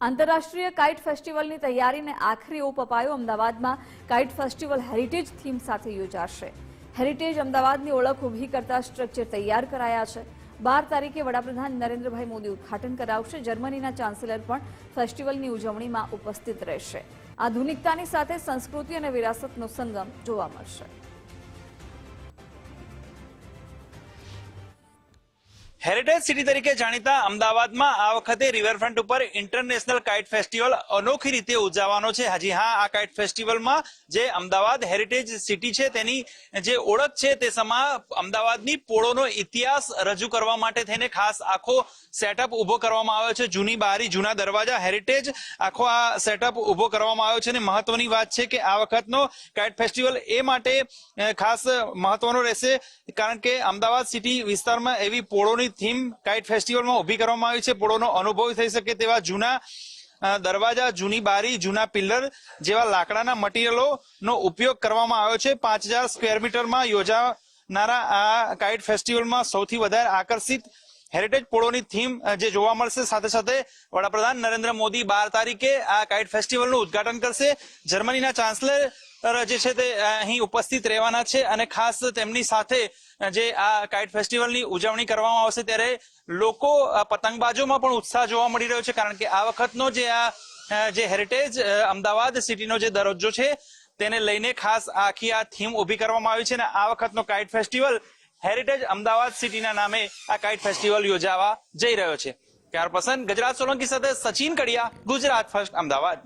આંતરરાષ્ટ્રીય કાઇટ ફેસ્ટિવલની તૈયારીને આખરી ઓપ અપાયો અમદાવાદમાં. કાઇટ ફેસ્ટિવલ હેરિટેજ થીમ સાથે યોજાશે. હેરિટેજ અમદાવાદની ઓળખ ઊભી કરતા સ્ટ્રક્ચર તૈયાર કરાયા છે. બાર તારીખે વડાપ્રધાન નરેન્દ્રભાઈ મોદી ઉદઘાટન કરાવશે. જર્મનીના ચાન્સેલર પણ ફેસ્ટિવલની ઉજવણીમાં ઉપસ્થિત રહેશે. આધુનિકતાની સાથે સંસ્કૃતિ અને વિરાસતનો સંગમ જોવા મળશે. હેરિટેજ સિટી તરીકે જાણીતા અમદાવાદમાં આ વખતે રિવરફ્રન્ટ ઉપર ઇન્ટરનેશનલ કાઇટ ફેસ્ટિવલ અનોખી રીતે ઉજવવાનો છે. હજી, હા, આ કાઇટ ફેસ્ટિવલમાં જે અમદાવાદ હેરિટેજ સિટી છે, તેની જે ઓળખ છે, તે સમા અમદાવાદની પોળોનો ઇતિહાસ રજૂ કરવા માટે થઈને ખાસ આખો સેટઅપ ઊભો કરવામાં આવ્યો છે. જૂની બારી, જૂના દરવાજા, હેરિટેજ આખો આ સેટઅપ ઊભો કરવામાં આવ્યો છે અને મહત્વની વાત છે કે આ વખતનો કાઇટ ફેસ્ટિવલ એ માટે ખાસ મહત્વનો રહેશે કારણ કે અમદાવાદ સિટી વિસ્તારમાં એવી પોળોની થીમ કાઇટ ફેસ્ટિવલમાં ઊભી કરવામાં આવી છે. પોળોનો અનુભવ થઈ શકે તેવા જૂના દરવાજા, જૂની બારી, જૂના પિલ્લર જેવા લાકડાના મટીરિયલોનો ઉપયોગ કરવામાં આવ્યો છે. પાંચ હજાર સ્ક્વેર મીટરમાં યોજાનારા આ કાઇટ ફેસ્ટિવલમાં સૌથી વધારે આકર્ષિત હેરિટેજ પોળોની થીમ જે જોવા મળશે, સાથે સાથે વડાપ્રધાન નરેન્દ્ર મોદી બાર તારીખે આ કાઇટ ફેસ્ટિવલનું ઉદ્ઘાટન કરશે. જર્મનીના ચાન્સલર જે છે તે અહીં ઉપસ્થિત રહેવાના છે અને ખાસ તેમની સાથે જે આ કાઇટ ફેસ્ટિવલની ઉજવણી કરવામાં આવશે ત્યારે લોકો પતંગબાજોમાં પણ ઉત્સાહ જોવા મળી રહ્યો છે કારણ કે આ વખતનો જે આ જે હેરિટેજ અમદાવાદ સિટીનો જે દરજ્જો છે, તેને લઈને ખાસ આખી આ થીમ ઊભી કરવામાં આવી છે અને આ વખતનો કાઇટ ફેસ્ટિવલ હેરિટેજ અમદાવાદ સિટીના નામે આ કાઇટ ફેસ્ટિવલ યોજાવા જઈ રહ્યો છે. ત્યાર પસંદ ગુજરાત સોલંકી સાથે સચિન કડિયા, ગુજરાત ફર્સ્ટ અમદાવાદ.